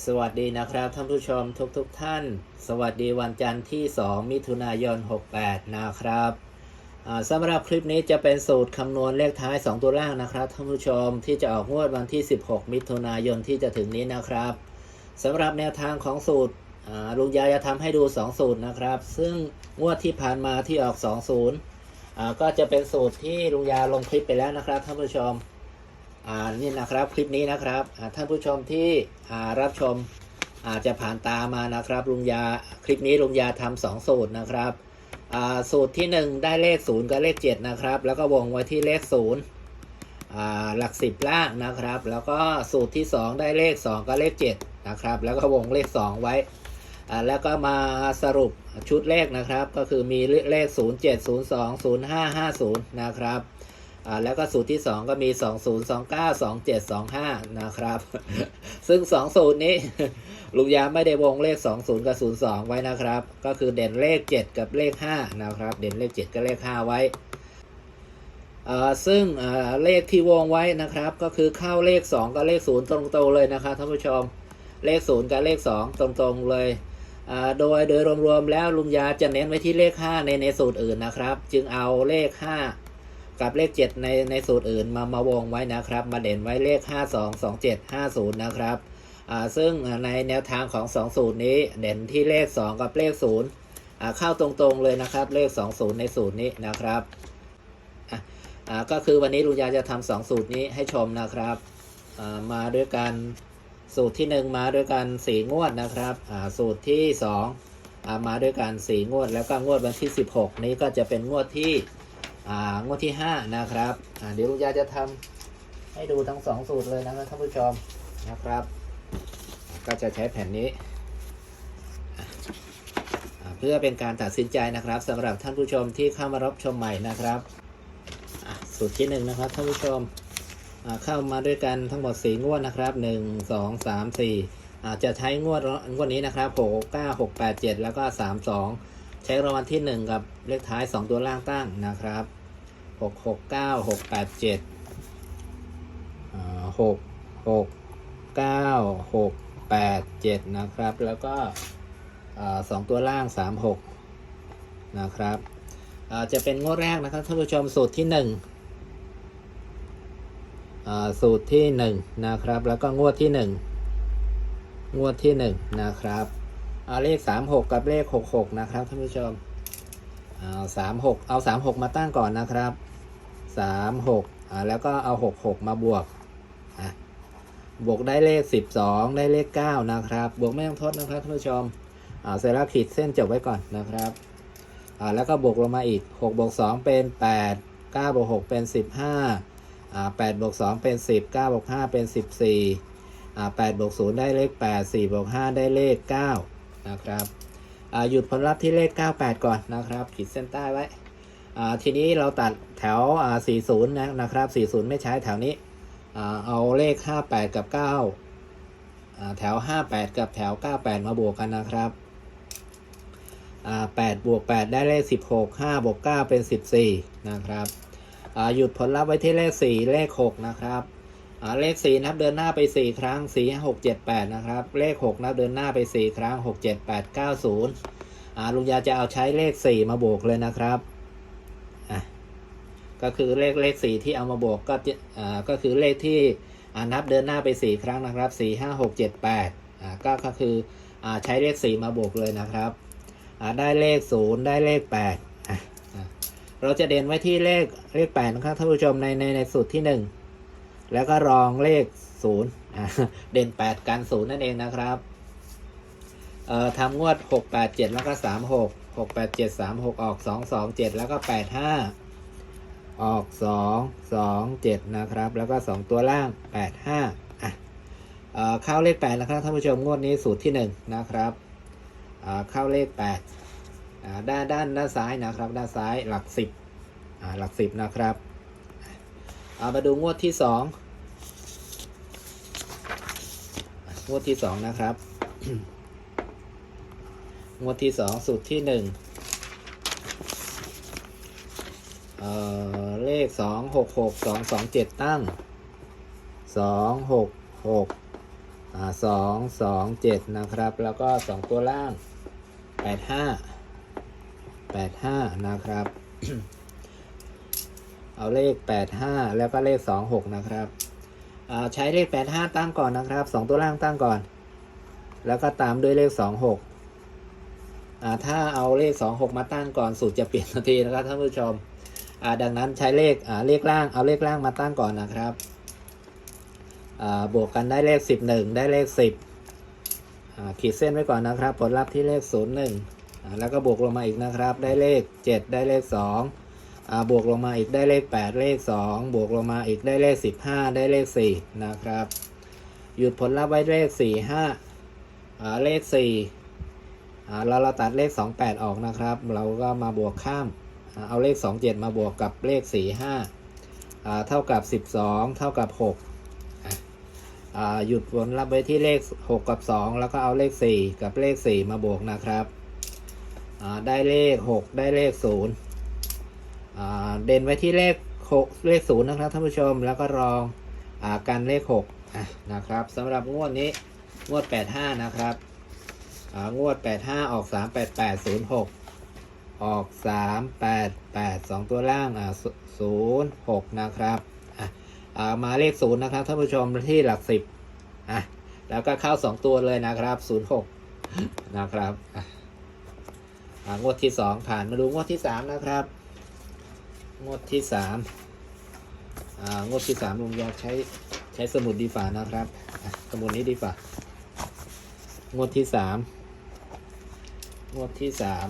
สวัสดีนะครับท่านผู้ชมทุกๆทท่าน สวัสดีวันจันทร์ที่ 2 มิถุนายน 68 นะครับสำหรับคลิปนี้จะเป็นสูตรคำนวณเลขท้าย 2 ตัวล่างนะครับท่านผู้ชมที่จะออกงวดวันที่ 16 มิถุนายนที่จะถึงนี้นะครับสำหรับแนวทางของสูตรลุงยาจะทำให้ดู 2 สูตรนะครับ ซึ่งงวดที่ผ่านมาที่ออก 20ก็จะเป็นสูตรที่ลุงยาลงคลิปไปแล้วนะครับท่านผู้ชม อ่านี่นะครับคลิปนี้นะครับท่านผู้ชมที่รับชมอาจจะผ่านตามานะครับลุงยาคลิปนี้ลุงยาทำสองสูตรนะครับสูตรที่หนึ่งได้เลขศูนย์กับเลขเจ็ดนะครับ แล้วก็วงไว้ที่เลขศูนย์หลักสิบล่างนะครับ แล้วก็สูตรที่สองได้เลขสองกับเลขเจ็ดนะครับ แล้วก็วงเลขสองไว้ แล้วก็มาสรุปชุดเลขนะครับ ก็คือมีเลข 0 7 0 2 0 5 5 0 นะครับ อ่าแล้วก็สูตรที่ 2 ก็มี 2 0 2 9 2 7 2 5 นะครับ ซึ่ง 2 สูตรนี้ ลุงยาไม่ได้วงเลข 2 0 กับ 0 2 ไว้นะครับ ก็คือเด่นเลข 7 กับเลข 5 นะครับ เด่นเลข 7 กับเลข 5 ไว้อ่าซึ่งอ่าเลขที่วงไว้นะครับ ก็คือเข้าเลข 2 กับเลข 0 ตรงๆเลยนะครับท่านผู้ชม เลข 0 กับเลข 2 ตรงๆเลยอ่าโดยโดยรวมๆแล้วลุงยาจะเน้นไว้ที่เลข 5 ในในสูตรอื่นนะครับ จึงเอาเลข 5 กับเลข 7 ในในสูตรอื่นมามาวงไว้นะครับ มาเด่นไว้เลข 5 2 2 7 5 0 นะครับอ่าซึ่งในแนวทางของ 2 สูตรนี้เด่นที่เลข 2 กับเลข0อ่าเข้าตรงๆเลยนะครับ เลข 2 0 ในสูตรนี้นะครับอ่าก็คือวันนี้ลุงยาจะทำสองสูตรนี้ให้ชมนะครับอ่ามาด้วยกันสูตรที่ 1 มาด้วยกันสีงวดนะครับอ่าสูตรที่2อ่ามาด้วยกันสีงวดแล้วก็งวดวันที่ 16 นี้ก็จะเป็นงวดที่ งวดที่ 5 นะครับอ่าเดี๋ยวลุงยาจะทำให้ดูทั้งสองสูตรเลยนะครับท่านผู้ชมนะครับ ก็จะใช้แผ่นนี้อ่าเพื่อเป็นการตัดสินใจนะครับสำหรับท่านผู้ชมที่เข้ามารับชมใหม่นะครับอะสูตรที่หนึ่งนะครับท่านผู้ชมอ่าเข้ามาด้วยกันทั้งหมด4งวดนะครับ 1 2 3 4อาจจะใช้งวดงวดนี้นะครับ6 9 6 8 7 แล้วก็ 3 2 ใช้รางวัลที่ 1 กับเลขท้าย 2 ตัวล่างตั้งนะครับหกหกเก้าหกแปดเจ็ดหกหกเก้าหกแปดเจ็ดนะครับ แล้วก็สองตัวล่างสามหกนะครับ จะเป็นงวดแรกนะครับท่านผู้ชมสูตรที่หนึ่งสูตรที่หนึ่งนะครับ แล้วก็งวดที่หนึ่งงวดที่หนึ่งนะครับ เอาเลขสามหกกับเลขหกหกนะครับท่านผู้ชมเอาสามหกเอาสามหกมาตั้งก่อนนะครับสามหกอ่าแล้วก็เอาหกหกมาบวกอะบวกได้เลขสิบสองได้เลขเก้านะครับ บวกไม่ต้องทดนะครับท่านผู้ชมอ่าเสร็จแล้วขีดเส้นจบไว้ก่อนนะครับอ่าแล้วก็บวกลงมาอีกหกบวกสองเป็นแปดเก้าบวกหกเป็นสิบห้าอ่าแปดบวกสองเป็นสิบเก้าบวกห้าเป็นสิบสี่อ่าแปดบวกศูนย์ได้เลขแปดสี่บวกห้าได้เลขเก้า นะครับหยุดผลลัพธ์ที่เลข 98 ก่อนนะครับขีดเส้นใต้ไว้ทีนี้เราตัดแถว 40 นะนะครับ 40 ไม่ใช้แถวนี้เอาเลข 58 กับ 9 แถว 58 กับแถว 98 มาบวกกันนะครับ8บวก 8 ได้เลข 16 5บวก 9 เป็น 14 นะครับหยุดผลลัพธ์ไว้ที่เลข 4 เลข 6 นะครับ อ่าเลข4นับเดินหน้าไป4ครั้ง4 6 7 8นะครับเลข6นับเดินหน้าไป4ครั้ง6 7 8 9 0อ่าลุงยาจะเอาใช้เลข4มาบวกเลยนะครับอะก็คือเลขเลข4ที่เอามาบวกก็จะอ่าก็คือเลขที่อ่านับเดินหน้าไป4ครั้งนะครับ4 5 6 7 8อ่าก็ก็คืออ่าใช้เลข4มาบวกเลยนะครับอ่าได้เลข0ได้เลข8อะอะเราจะเด่นไว้ที่เลขเลข8นะครับท่านผู้ชมในในในสูตรที่1 แล้วก็รองเลข0อะเด่น8กัน0นั่นเองนะครับเอ่อทำงวด6 8 7แล้วก็3 6 6 8 7 3 6ออก2 2 7แล้วก็8 5ออก2 2 7นะครับ แล้วก็2ตัวล่าง8 5อะเอ่อเข้าเลข8นะครับท่านผู้ชมงวดนี้สูตรที่1นะครับเข้าเลข8อ่าด้านด้านด้านซ้ายนะครับ ด้านซ้ายหลัก10อ่าหลัก10นะครับ เอามาดูงวดที่2ง งวดที่2นะครับ งวดที่สองสูตรที่หนึ่งเอ่อเลขสองหกหกสองสองเจ็ดตั้งสองหกหกอ่าสองสองเจ็ดนะครับ แล้วก็สองตัวล่างแปดห้าแปดห้านะครับ เอาเลขแปดห้าแล้วก็เลขสองหกนะครับ ใช้เลขแปดห้าตั้งก่อนนะครับสองตัวล่างตั้งก่อน แล้วก็ตามด้วยเลขสองหกถ้าเอาเลขสองหกมาตั้งก่อนสูตรจะเปลี่ยนทันทีนะครับท่านผู้ชมดังนั้นใช้เลขเลขล่างเอาเลขล่างมาตั้งก่อนนะครับบวกกันได้เลขสิบหนึ่งได้เลขสิบขีดเส้นไว้ก่อนนะครับ ผลลัพธ์ที่เลขศูนย์หนึ่งแล้วก็บวกลงมาอีกนะครับ ได้เลขเจ็ดได้เลขสอง บวกลงมาอีกได้เลขแปดเลขสองบวกลงมาอีกได้เลขสิบห้าได้เลขสี่นะครับ หยุดผลลัพธ์ไว้เลขสี่ห้าเลขสี่เราเราตัดเลขสองแปดออกนะครับ เราก็มาบวกข้าม เอาเลขสองเจ็ดมาบวกกับเลขสี่ห้าเท่ากับสิบสองเท่ากับหกหยุดผลลัพธ์ไว้ที่เลขหกกับสองแล้วก็เอาเลขสี่กับเลขสี่มาบวกนะครับ ได้เลขหกได้เลขศูนย์ เด่นไว้ที่เลขหกเลขศูนะครับท่านผู้ชมแล้วก็รองอ่ากันเลขหกอะนะครับสำหรับงวดนี้งวด 85 นะครับงวด 85 ออก 38806 ออก 388 2 ตัวล่าง06 นะครับมาเลข 0 นะครับท่านผู้ชมที่หลัก 10อะแล้วก็เข้า 2 ตัวเลยนะครับ 06 นะครับงวดที่ 2 ผ่านมาดูงวดที่ 3 นะครับ งวดที่3อ่างวดที่3ลุงยอใช้ใช้สมุดดีฝ่านะครับ สมุดนี้ดีฝ่างวดที่สามงวดที่สาม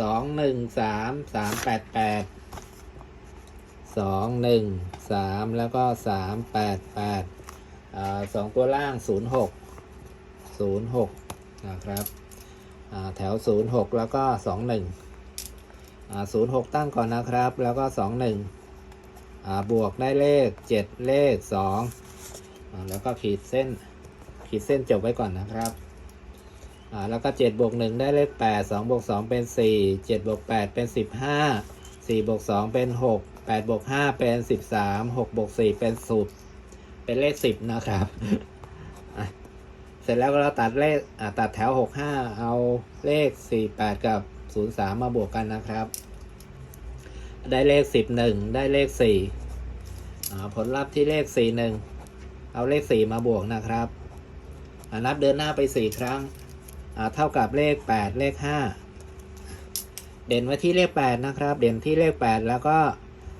สองหนึ่งสามสามแปดแปดสองหนึ่งสามแล้วก็สามแปดแปดสองตัวล่างศูนย์หกศูนย์หกนะครับแถวศูนย์หกแล้วก็สองหนึ่ง ศูนย์หกตั้งก่อนนะครับ แล้วก็สองหนึ่งบวกได้เลขเจ็ดเลขสองแล้วก็ขีดเส้นขีดเส้นจบไว้ก่อนนะครับแล้วก็7บวก1ได้เลข8 2บวก2เป็น4 7บวก8เป็น15 4บวก2เป็น6 8บวก5เป็น13 6บวก4เป็นสูตรเป็นเลข10นะครับเสร็จแล้วก็เราตัดเลขตัดแถว65เอาเลข48กับ 03มาบวกกันนะครับ ได้เลข11ได้เลข4อ่ผลลัพธ์ที่เลข41เอาเลข4มาบวกนะครับนับเดินหน้าไปสี่ครั้งเท่ากับเลขแปดเลขห้าเด่นไว้ที่เลขแปดนะครับ เด่นที่เลขแปดแล้วก็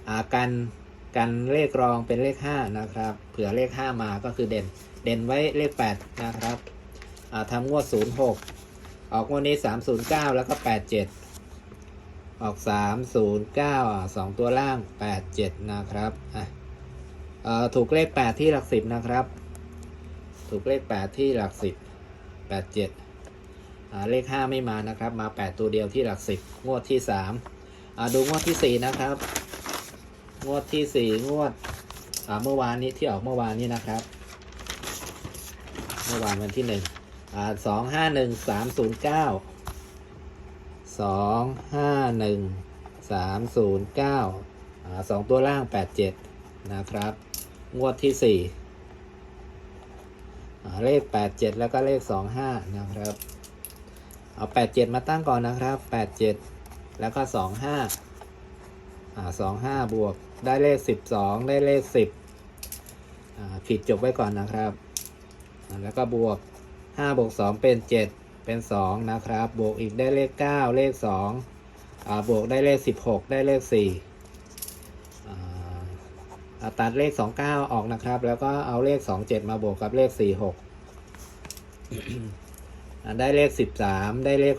อ่ากันกันเลขรองเป็นเลขห้านะครับเผื่อเลขห้ามาก็คือเด่นเด่นไว้เลขแปดนะครับทำงวดศูนย์หก ออกวดนี้สามศูนย์เก้าแล้วก็แปดเจ็ดออกสามศูนย์เก้าสองตัวล่างแปดเจ็ดนะครับอะถูกเลขแปดที่หลักสิบนะครับ ถูกเลข8ที่หลัก10 8 7อ่าเลข5ไม่มานะครับ มา8ตัวเดียวที่หลัก10งวดที่3อ่าดูงวดที่4นะครับ งวดที่4งวดอ่าเมื่อวานนี้ที่ออกเมื่อวานนี้นะครับ เมื่อวานวันที่1 อ่าสองห้าหนึ่งสามศูนย์เก้าสองห้าหนึ่งสามศูนย์เก้าอ่าสองตัวล่างแปดเจ็ดนะครับ งวดที่สี่อ่าเลข 87 แล้วก็เลข 25 นะครับ เอา 87 มาตั้งก่อนนะครับ 87 แล้วก็ 25อ่า25 บวก ได้เลข 12 ได้เลข 10อ่าขีดจบไว้ก่อนนะครับ แล้วก็บวก 5บวก2เป็น 7 เป็น 2 นะครับ บวกอีกได้เลข 9 เลข2อ่าบวกได้เลข 16 ได้เลข4อ่าตัดเลข 29 ออกนะครับ แล้วก็เอาเลข 27 มาบวกกับเลข 46 ได้เลข 13 ได้เลข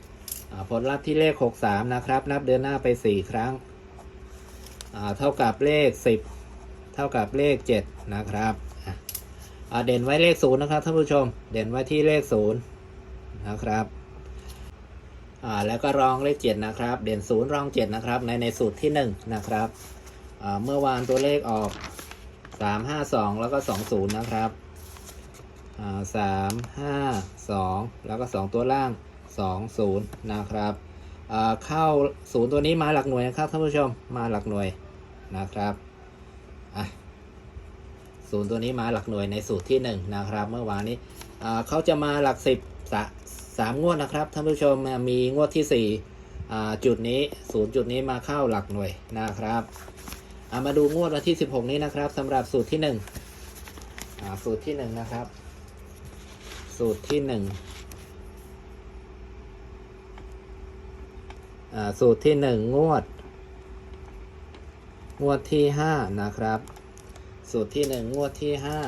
6 ผลลัพธ์ที่เลข 63 นะครับ นับเดินหน้าไป 4 ครั้ง เท่ากับเลข 10 เท่ากับเลข 7 นะครับ เด่นไว้เลข0นย์นะครับท่านผู้ชม เด่นไว้ที่เลข0นย์นะครับอ่าแล้วก็รองเลข7นะครับ เด่น0รอง7นะครับ ในในสูตรที่1นะครับอ่าเมื่อวานตัวเลขออกสามห้าสองแล้วก็สองศูนย์นะครับอ่าสามห้าสองแล้วก็สองตัวล่างสองศูนย์นะครับอ่าเข้าศูนย์ตัวนี้มาหลักหน่วยนะครับท่านผู้ชมมาหลักหน่วยนะครับอ ศูนย์ตัวนี้มาหลักหน่วยในสูตรที่หนึ่งนะครับ เมื่อวานนี้เขาจะมาหลักสิบสะสามงวดนะครับท่านผู้ชมมีงวดที่สี่จุดนี้ศูนย์จุดนี้มาเข้าหลักหน่วยนะครับามาดูงวดวันที่ 16 นี้นะครับสำหรับสูตรที่หนึ่งสูตรที่หนึ่งนะครับ สูตรที่หนึ่งสูตรที่หนึ่งงวด งวดที่ห้านะครับ สูตรที่หนึ่งงวดที่ห้า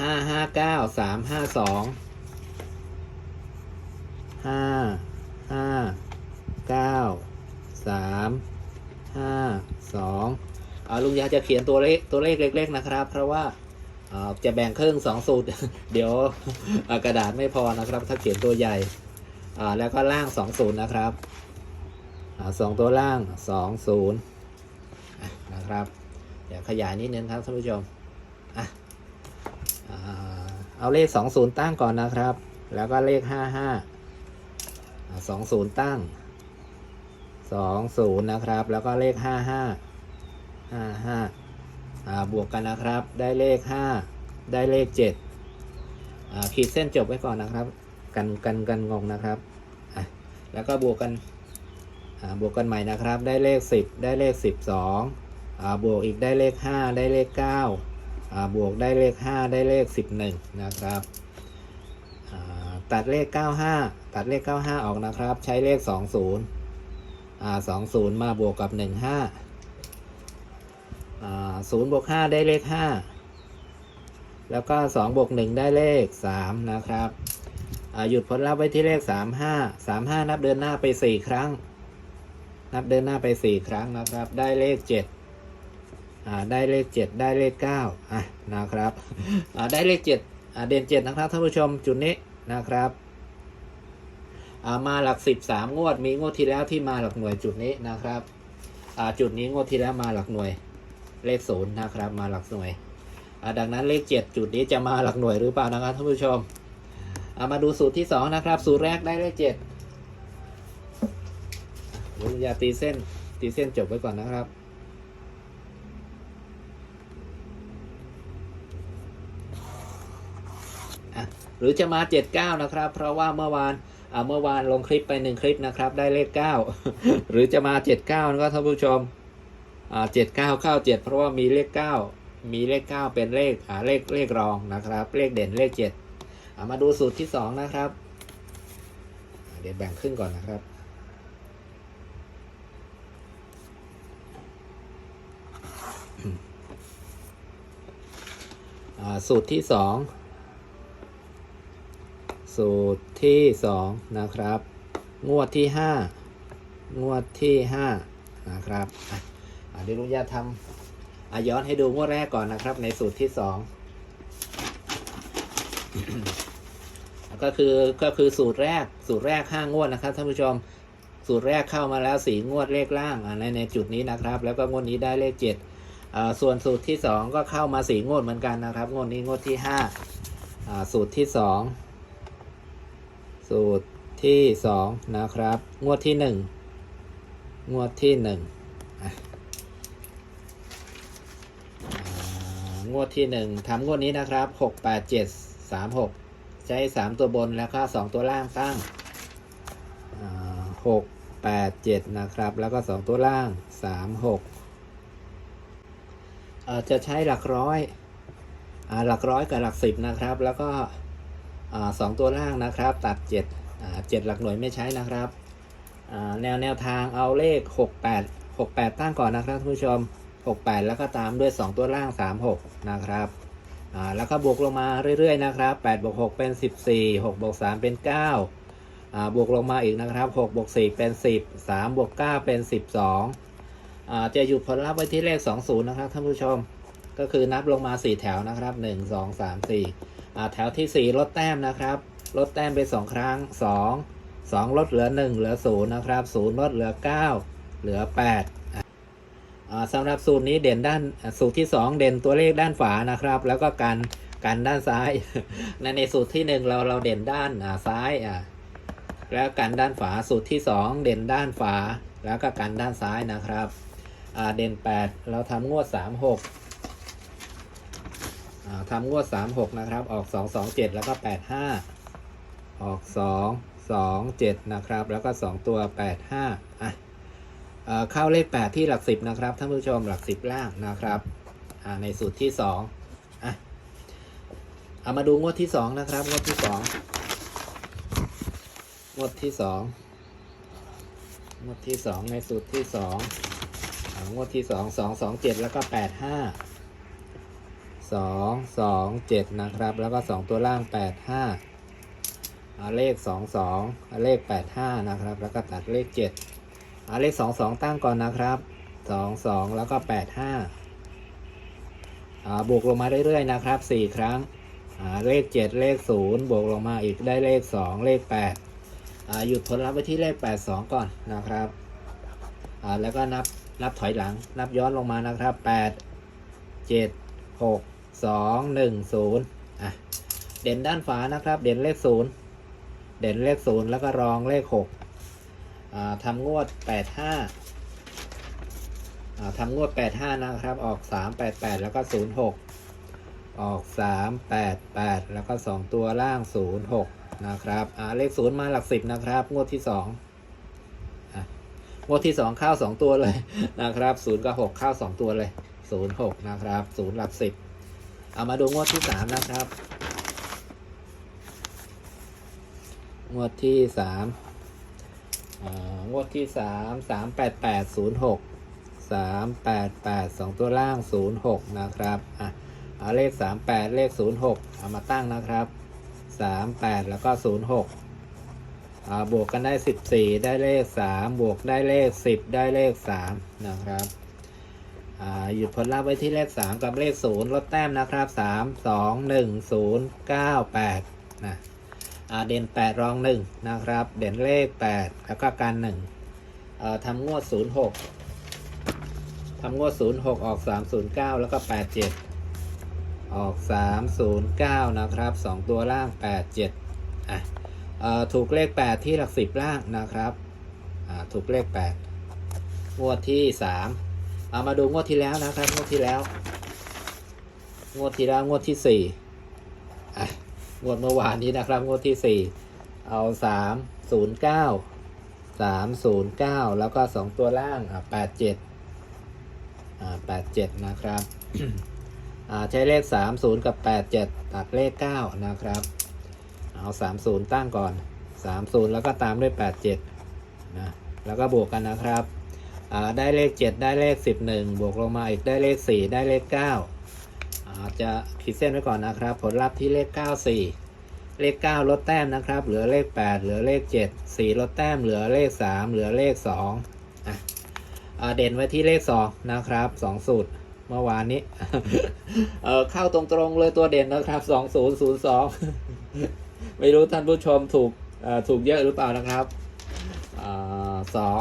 ห้าห้าเก้าสามห้าสองห้าห้าเก้าสามห้าสองอาลุงยาจะเขียนตัวเลขตัวเลขเล็ก ๆ นะครับ เพราะว่าอาจะแบ่งครึ่งสองสูตร เดี๋ยวกระดาษไม่พอนะครับ ถ้าเขียนตัวใหญ่อแล้วก็ล่างสองศูนย์นะครับอสองตัวล่างสองศูนย์ นะครับ เดี๋ยวขยายนิดนึงครับท่านผู้ชมอะเอาเลข 20 ตั้งก่อนนะครับ แล้วก็เลข 55อ่า20 ตั้ง 20 นะครับ แล้วก็เลข 55 55อ่าบวกกันนะครับ ได้เลข 5 ได้เลข7ขีดเส้นจบไว้ก่อนนะครับ กันกันกันงงนะครับแล้วก็บวกกันบวกกันใหม่นะครับ ได้เลข 10 ได้เลข 12อ่า บวกอีกได้เลข 5 ได้เลข9อ่าบวกได้เลข 5 ได้เลข 11 นะครับตัดเลข 95 ตัดเลข 95 ออกนะครับ ใช้เลข 20อ่า20 มาบวกกับ 15อ่า0บวก 5 ได้เลข 5 แล้วก็ 2 บวก 1 ได้เลข 3 นะครับหยุดผลลัพธ์ไว้ที่เลข 35 35 นับเดินหน้าไป 4 ครั้ง นับเดินหน้าไป 4 ครั้งนะครับ ได้เลข 7 ได้เลข 7 ได้เลข9อะนะครับอ่าได้เลข7อ่าเด่น7นะครับท่านผู้ชมจุดนี้นะครับอ่ามาหลัก 10 3 งวด มีงวดที่แล้วที่มาหลักหน่วยจุดนี้นะครับอ่าจุดนี้งวดที่แล้วมาหลักหน่วยเลข0นะครับมาหลักหน่วยอ่าดังนั้นเลข 7 จุดนี้จะมาหลักหน่วยหรือเปล่านะครับท่านผู้ชมอ่ามาดูสูตรที่ 2 นะครับ สูตรแรกได้เลข7ผมอย่าตีเส้นตีเส้นจบไว้ก่อนนะครับ หรือจะมา 79 นะครับ เพราะว่าเมื่อวานเมื่อวานลงคลิปไปหนึ่งคลิปนะครับ ได้เลข 9 หรือจะมา 79นะครับท่านผู้ชมอ่า79 97เจ็ดเพราะว่ามีเลข 9 มีเลข 9 เป็นเลขเลขเลขรองนะครับ เลขเด่นเลข 7 มาดูสูตรที่ 2 นะครับ เดี๋ยวแบ่งครึ่งก่อนนะครับสูตรที่สอง สูตรที่สองนะครับ งวดที่ห้างวดที่ห้านะครับอะอะเดี๋ยวลุงยาทำอะย้อนให้ดูงวดแรกก่อนนะครับ ในสูตรที่สองก็คือก็คือสูตรแรก สูตรแรกห้างวดนะครับท่านผู้ชมสูตรแรกเข้ามาแล้วสีงวดเลขล่างในในจุดนี้นะครับ แล้วก็งวดนี้ได้เลขเจ็ดส่วนสูตรที่2ก็เข้ามาสี่งวดเหมือนกันนะครับ งวดนี้งวดที่5อ่าสูตรที่2 สูตรที่2นะครับ งวดที่1งวดที่1อะอ่างวดที่1ทำงวดนี้นะครับ6 8 7 3 6ใช้3ตัวบนแล้วก็2ตัวล่างตั้งอ่า6 8 7นะครับ แล้วก็2ตัวล่าง3 6เอ่อจะใช้หลักร้อยอหลักร้อยกับหลักสิบนะครับ แล้วก็ สองตัวล่างนะครับ ตัดเจ็ดเจ็ดหลักหน่วยไม่ใช้นะครับแนวแนวทางเอาเลขหกแปดหกแปดตั้งก่อนนะครับท่านผู้ชมหกแปดแล้วก็ตามด้วยสองตัวล่างสามหกนะครับแล้วก็บวกลงมาเรื่อยๆนะครับแปดบวกหกเป็นสิบสี่หกบวกสามเป็นเก้าบวกลงมาอีกนะครับหกบวกสี่เป็นสิบสามบวกเก้าเป็นสิบสองจะหยุดผลลัพธ์ไว้ที่เลข 20 นะครับท่านผู้ชม ก็คือนับลงมา 4 แถวนะครับ 1 2 3 4อ่า แถวที่ 4 ลดแต้มนะครับ ลดแต้มไป 2 ครั้ง 2 2 ลดเหลือ 1 เหลือ 0 นะครับ 0 ลดเหลือ 9 เหลือ8อะอ่าสำหรับสูตรนี้เด่นด้านสูตรที่ 2 เด่นตัวเลขด้านฝานะครับ แล้วก็กันกันด้านซ้ายในในสูตรที่ 1 เราเราเด่นด้านอ่าซ้ายอ่าแล้วกันด้านฝาสูตรที่ 2 เด่นด้านฝา แล้วก็กันด้านซ้ายนะครับอ่าเด่นแปดเราทำงวดสามหก ทำงวดสามหกนะครับ ออกสองสองเจ็ดแล้วก็แปดห้าออกสองสองเจ็ดนะครับ แล้วก็สองตัวแปดห้าอะเข้าเลขแปดที่หลักสิบนะครับ ท่านผู้ชมหลักสิบล่างนะครับในสูตรที่สองอะ เอามาดูงวดที่สองนะครับ งวดที่สองงวดที่สองงวดที่สองในสูตรที่สองงวดที่สองสองสองเจ็ดแล้วก็แปดห้าสองสองเจ็ดนะครับ แล้วก็สองตัวล่างแปดห้าเลขสองสองเลขแปดห้านะครับ แล้วก็ตัดเลขเจ็ดเลขสองสองตั้งก่อนนะครับสองสองแล้วก็แปดห้าบวกลงมาเรื่อยๆนะครับสี่ครั้งอ่าเลขเจ็ดเลขศูนย์บวกลงมาอีกได้เลขสองเลขแปดอ่าหยุดผลลัพธ์ไว้ที่เลข 82 ก่อนนะครับอ่าแล้วก็นับนับถอยหลัง นับย้อนลงมานะครับ 8 7 6 2 1 0อะ เด่นด้านฝานะครับ เด่นเลข0เด่นเลข0แล้วก็รองเลข6อ่าทำงวด85อ่าทำงวด85นะครับ ออก3 8 8แปดแปดแล้วก็06ออก3 8 8แปดแปดแล้วก็2ตัวล่าง06นย์หกนะครับอ่าเลขศูนย์มาหลักสิบนะครับ งวดที่สองงวดที่สองเข้าสองตัวเลยนะครับศูนย์กับหกเข้าสองตัวเลยศูนย์หกนะครับศูนย์หลักสิบ เอามาดูงวดที่สามนะครับ งวดที่สามงวดที่สามสามแปดแปดศูนย์หกสามแปดแปดสองตัวล่างศูนย์หกนะครับอะเอาเลขสามแปดเลขศูนย์หกเอามาตั้งนะครับสามแปดแล้วก็ศูนย์หกบวกกันได้สิบสี่ได้เลขสามบวกได้เลขสิบได้เลขสามนะครับ หยุดผลลัพธ์ไว้ที่เลขสามกับเลขศูนย์ลดแต้มนะครับสามสองหนึ่งศูนย์เก้าแปดนะเด่นแปดรองหนึ่งนะครับ เด่นเลขแปดแล้วก็การหนึ่งทำงวดศูนย์หกทำงวดศูนย์หกออกสามศูนย์เก้าแล้วก็แปดเจ็ดออก 309 นะครับ 2 ตัวล่าง 87อะเอ่อถูกเลข 8 ที่หลัก 10 ล่างนะครับถูกเลข 8 งวดที่ 3 เอามาดูงวดที่แล้วนะครับ งวดที่แล้ว งวดที่แล้วงวดที่4อ่งวดเมื่อวานนี้นะครับ งวดที่4เอา309 309แล้วก็2ตัวล่างอะ87อ่า87นะครับอ่าใช้เลข30กับ87ตัดเลข9นะครับ เอา30ตั้งก่อน30แล้วก็ตามด้วย87นะแล้วก็บวกกันนะครับ ได้เลข 7 ได้เลข 11 บวกลงมาอีกได้เลข 4 ได้เลข9อาจจะขีดเส้นไว้ก่อนนะครับ ผลลัพธ์ที่เลข 94 เลข 9 ลดแต้มนะครับ เหลือเลข 8 เหลือเลข 7 4 ลดแต้มเหลือเลข 3 เหลือเลข2อะอ่าเด่นไว้ที่เลข 2 นะครับ 2 สูตรเมื่อวานนี้ เออเข้าตรงๆเลยตัวเด่นนะครับสองศูนย์ศูนย์สองไม่รู้ท่านผู้ชมถูกถูกเยอะหรือเปล่านะครับอสอง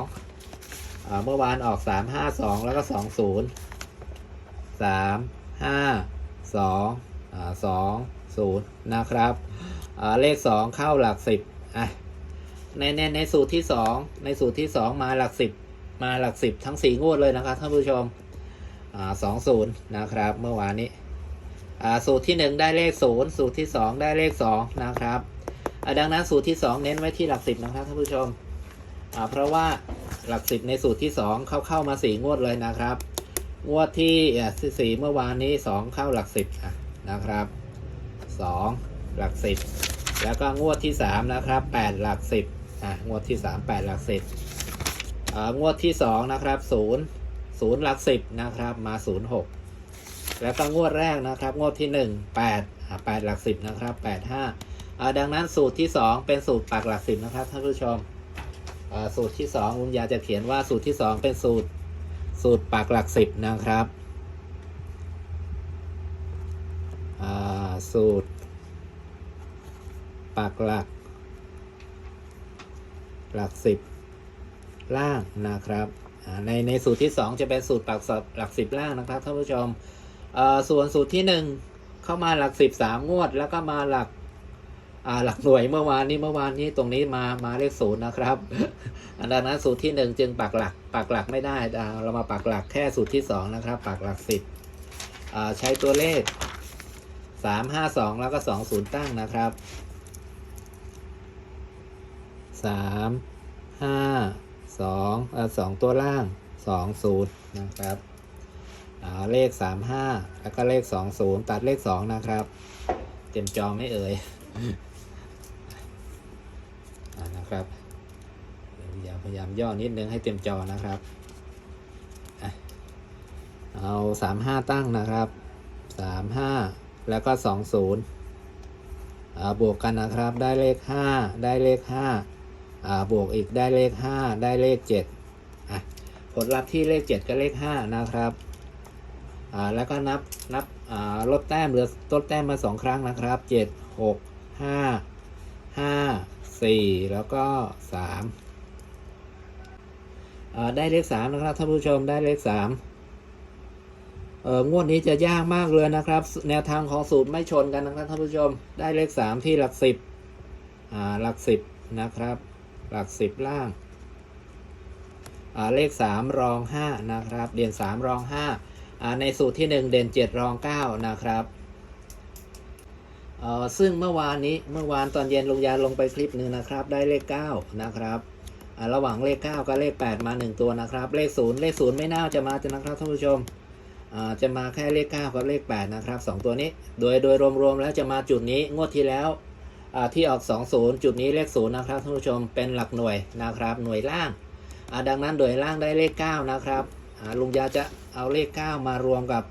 เมื่อวานออกสามห้าสองแล้วก็สองศูนย์สามห้าสองสองศูนย์นะครับเลขสองเข้าหลักสิบอะในในในสูตรที่สองในสูตรที่สองมาหลักสิบมาหลักสิบทั้งสี่งวดเลยนะครับท่านผู้ชมสองศูนย์นะครับ เมื่อวานนี้สูตรที่หนึ่งได้เลขศูนย์สูตรที่สองได้เลขสองนะครับดังนั้นสูตรที่สองเน้นไว้ที่หลักสิบนะครับท่านผู้ชม เพราะว่าหลักสิบในสูตรที่สองเข้าเข้ามาสี่งวดเลยนะครับ งวดที่สี่เมื่อวานนี้สองเข้าหลักสิบนะครับสองหลักสิบแล้วก็งวดที่สามนะครับแปดหลักสิบอะงวดที่สามแปดหลักสิบอ่างวดที่สองนะครับศูนย์ศูนย์หลักสิบนะครับมาศูนย์หกแล้วก็งวดแรกนะครับ งวดที่หนึ่งแปดแปดหลักสิบนะครับแปดห้าดังนั้นสูตรที่สองเป็นสูตรปักหลักสิบนะครับท่านผู้ชม สูตรที่สองลุงยาจะเขียนว่าสูตรที่สองเป็นสูตรสูตรปักหลักสิบนะครับสูตรปักหลัก หลักสิบล่างนะครับในในสูตรที่ 2 จะเป็นสูตรปักสอบหลักสิบล่างนะครับท่านผู้ชมส่วนสูตรที่ 1 เข้ามาหลักสิบสามงวด แล้วก็มาหลัก หลักหน่วยเมื่อวานนี้เมื่อวานนี้ตรงนี้มามาเลขศูนย์นะครับอันดังนั้นสูตรที่หนึ่งจึงปักหลักปักหลักไม่ได้ เรามาปักหลักแค่สูตรที่สองนะครับปักหลักสิบใช้ตัวเลขสามห้าสองแล้วก็สองศูนย์ตั้งนะครับสามห้าสองอ่าสองตัวล่างสองศูนย์นะครับเลขสามห้าแล้วก็เลขสองศูนย์ตัดเลขสองนะครับ เต็มจอไม่เอ่ย นะครับเดี๋ยวพยายามย่อนิดนึงให้เต็มจอนะครับเอาสามห้าตั้งนะครับสามห้าแล้วก็สองศูนย์อ่าบวกกันนะครับได้เลขห้าได้เลขห้าอ่าบวกอีกได้เลขห้าได้เลขเจ็ดผลลัพธ์ที่เลขเจ็ดก็เลขห้านะครับแล้วก็นับนับลดแต้มเหลือลดแต้มมาสองครั้งนะครับเจ็ดหกห้า ห้าสี่แล้วก็สามได้เลขสามนะครับท่านผู้ชมได้เลขสามเอองวดนี้จะยากมากเลยนะครับ แนวทางของสูตรไม่ชนกันนะครับท่านผู้ชม ได้เลขสามที่หลักสิบอ่าหลักสิบนะครับ หลักสิบล่างอ่าเลขสามรองห้านะครับ เด่นสามรองห้าอ่าในสูตรที่หนึ่งเด่นเจ็ดรองเก้านะครับ เอ่อซึ่งเมื่อวานนี้เมื่อวานตอนเย็นลุงยาลงไปคลิปหนึ่งนะครับ ได้เลข 9 นะครับระหว่างเลข 9 กับเลข 8 มา 1 ตัวนะครับ เลข 0 เลข 0 ไม่น่าจะมาจะนะครับท่านผู้ชมจะมาแค่เลข 9 กับเลข 8 นะครับ 2 ตัวนี้ โดยโดยรวมๆแล้วจะมาจุดนี้งวดที่แล้วที่ออก 20 จุดนี้เลข 0 นะครับท่านผู้ชมเป็นหลักหน่วยนะครับ หน่วยล่าง ดังนั้นหน่วยล่างได้เลข 9 นะครับลุงยาจะเอาเลข 9 มารวมกับ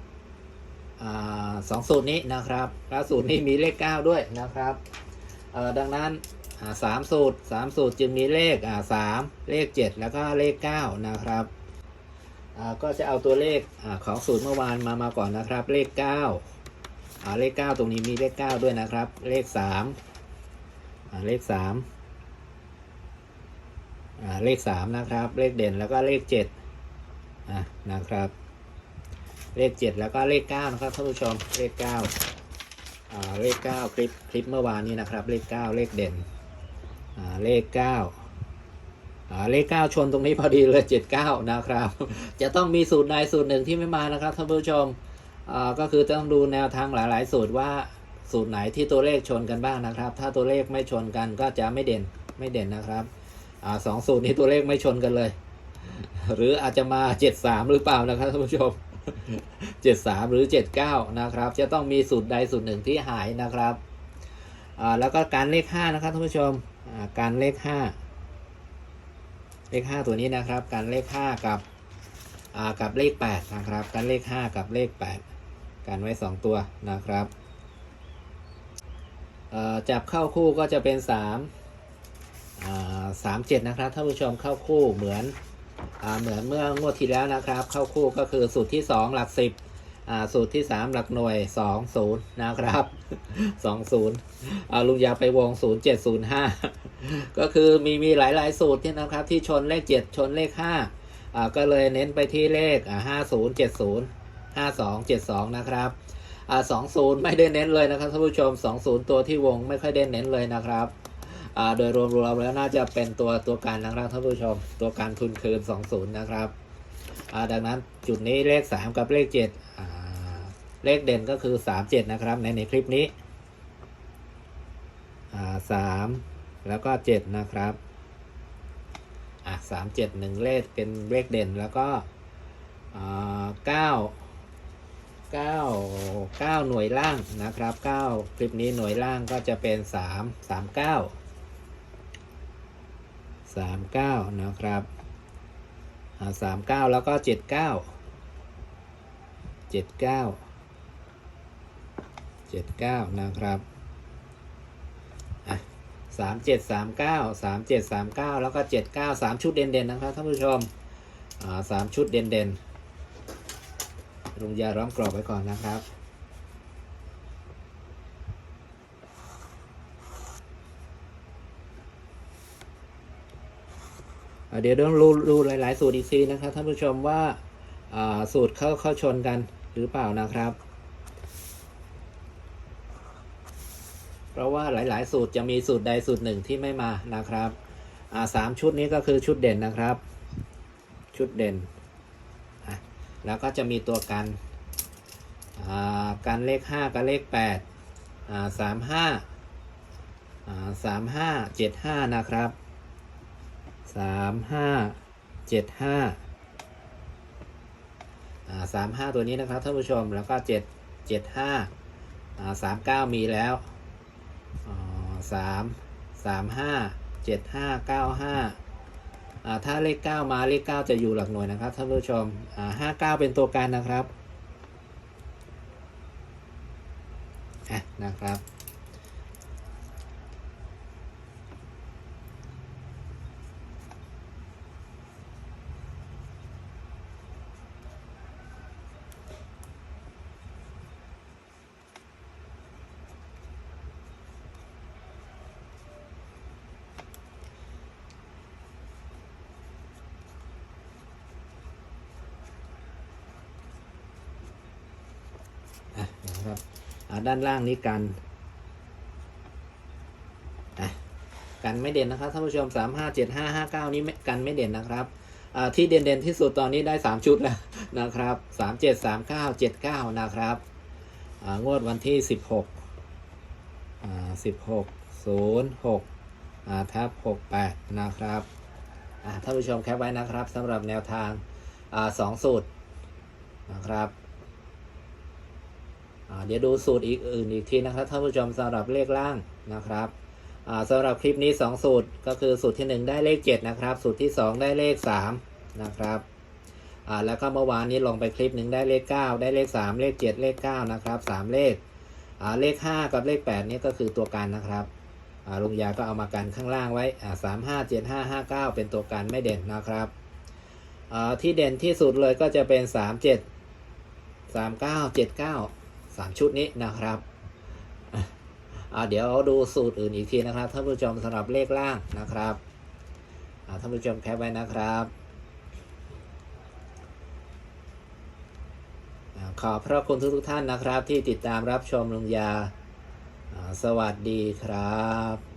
สองสูตรนี้นะครับแล้วสูตรนี้มีเลข 9 ด้วยนะครับเออดังนั้นสามสูตรสามสูตรจึงมีเลขสามเลข 7 แล้วก็เลข 9 นะครับก็จะเอาตัวเลขอของสูตรเมื่อวานมามาก่อนนะครับ เลข9อ่าเลข 9 ตรงนี้มีเลข 9 ด้วยนะครับ เลข3าเลข3เลข 3 นะครับ เลขเด่นแล้วก็เลข7นะครับ เลข7แล้วก็เลข9นะครับท่านผู้ชมเลข9อ่าเลข9คลิปคลิปเมื่อวานนี้นะครับ เลข9เลขเด่นเลข9อ่าเลข9ชนตรงนี้พอดีเลย79นะครับ จะต้องมีสูตรใดสูตรหนึ่งที่ไม่มานะครับท่านผู้ชมก็คือต้องดูแนวทางหลาย ๆ สูตรว่าสูตรไหนที่ตัวเลขชนกันบ้างนะครับ ถ้าตัวเลขไม่ชนกันก็จะไม่เด่นไม่เด่นนะครับอสองสูตรนี้ตัวเลขไม่ชนกันเลย หรืออาจจะมา73หรือเปล่านะครับท่านผู้ชม เจ็ดสามหรือเจ็ดเก้านะครับ จะต้องมีสูตรใดสูตรหนึ่งที่หายนะครับแล้วก็การเลขห้านะครับท่านผู้ชมการเลขห้าเลขห้าตัวนี้นะครับ การเลขห้ากับกับเลขแปดนะครับ การเลขห้ากับเลขแปดการไว้สองตัวนะครับจับเข้าคู่ก็จะเป็นสามสามเจ็ดนะครับท่านผู้ชมเข้าคู่เหมือน เหมือนเมื่องวดที่แล้วนะครับ เข้าคู่ก็คือสูตรที่ 2 หลัก 10 สูตรที่ 3 หลักหน่วย 2 0 นะครับ 2 0อ่าลุงยาไปวง 0 7 0 5 ก็คือมีมีหลาย ๆ สูตรที่นะครับ ที่ชนเลข 7 ชนเลข5อ่าก็เลยเน้นไปที่เลขอ่า50 70 52 72 นะครับอ่า20ไม่ได้เน้นเลยนะครับท่านผู้ชม 20 ตัวที่วงไม่ค่อยได้เน้นเลยนะครับ โดยรวมๆแล้วน่าจะเป็นตัวตัวการนะครับท่านผู้ชม ตัวการทุนคืน 20 นะครับดังนั้นจุดนี้เลข 3 กับเลข 7 เลขเด่นก็คือ 37 นะครับ ในในคลิปนี้อ่า3แล้วก็ 7 นะครับอะ3 7 1เลขเป็นเลขเด่นแล้วก็อ่า9 9 9หน่วยล่างนะครับ9คลิปนี้หน่วยล่างก็จะเป็น3 3 9 สามเก้านะครับสามเก้าแล้วก็เจ็ดเก้าเจ็ดเก้าเจ็ดเก้านะครับสามเจ็ดสามเก้าสามเจ็ดสามเก้าแล้วก็เจ็ดเก้าสามชุดเด่นๆนะครับท่านผู้ชมอ่าสามชุดเด่นๆลุงยาร้อมกรอบไว้ก่อนนะครับ เดี๋ยวต้องดูดูหลาย ๆ สูตรอีกทีนะครับท่านผู้ชมว่าสูตรเข้าเข้าชนกันหรือเปล่านะครับ เพราะว่าหลาย ๆ สูตรจะมีสูตรใดสูตรหนึ่งที่ไม่มานะครับสามชุดนี้ก็คือชุดเด่นนะครับ ชุดเด่น แล้วก็จะมีตัวกันอ่ากันเลข 5 กับเลข8อ่าสามห้าสามห้าเจ็ดห้านะครับ สามห้าเจ็ดห้าอ่าสามห้าตัวนี้นะครับท่านผู้ชมแล้วก็เจ็ดเจ็ดห้าอ่าสามเก้ามีแล้วอ่าสามสามห้าเจ็ดห้าเก้าห้าอ่าถ้าเลข9มาเลข9จะอยู่หลักหน่วยนะครับท่านผู้ชมอ่า59เป็นตัวการนะครับอะนะครับ อะ นะครับอ่าด้านล่างนี้กันกันไม่เด่นนะครับท่านผู้ชมสามห้าเจ็ดห้าห้าเก้านี้กันไม่เด่นนะครับที่เด่นเด่นๆที่สุดตอนนี้ได้สามชุดแล้วนะครับสามเจ็ดสามเก้าเจ็ดเก้านะครับงวดวันที่สิบหกสิบหกศูนย์หกทับหกแปดนะครับท่านผู้ชมแคปไว้นะครับสำหรับแนวทางสองสูตรนะครับ เดี๋ยวดูสูตรอีกอื่นอีกทีนะครับท่านผู้ชมสำหรับเลขล่างนะครับอ่าสำหรับคลิปนี้ 2 สูตรก็คือสูตรที่ 1 ได้เลข 7 นะครับ สูตรที่ 2 ได้เลข 3 นะครับแล้วก็เมื่อวานนี้ลงไปคลิปหนึ่งได้เลข 9 ได้เลข 3 เลข 7 เลข 9 นะครับ 3 เลขเลข 5 กับเลข 8 นี่ก็คือตัวการนะครับลุงยาก็เอามากันข้างล่างไว้สามห้าเจ็ดห้าห้าเก้าเป็นตัวการไม่เด่นนะครับที่เด่นที่สุดเลยก็จะเป็น3 7 3 9 7 9สามเก้าเจ็ดเก้า สามชุดนี้นะครับเดี๋ยวดูสูตรอื่นอีกทีนะครับท่านผู้ชมสำหรับเลขล่างนะครับท่านผู้ชมแคปไว้นะครับอขอบพระคุณทุกทุกท่านนะครับ ที่ติดตามรับชมลุงยา สวัสดีครับ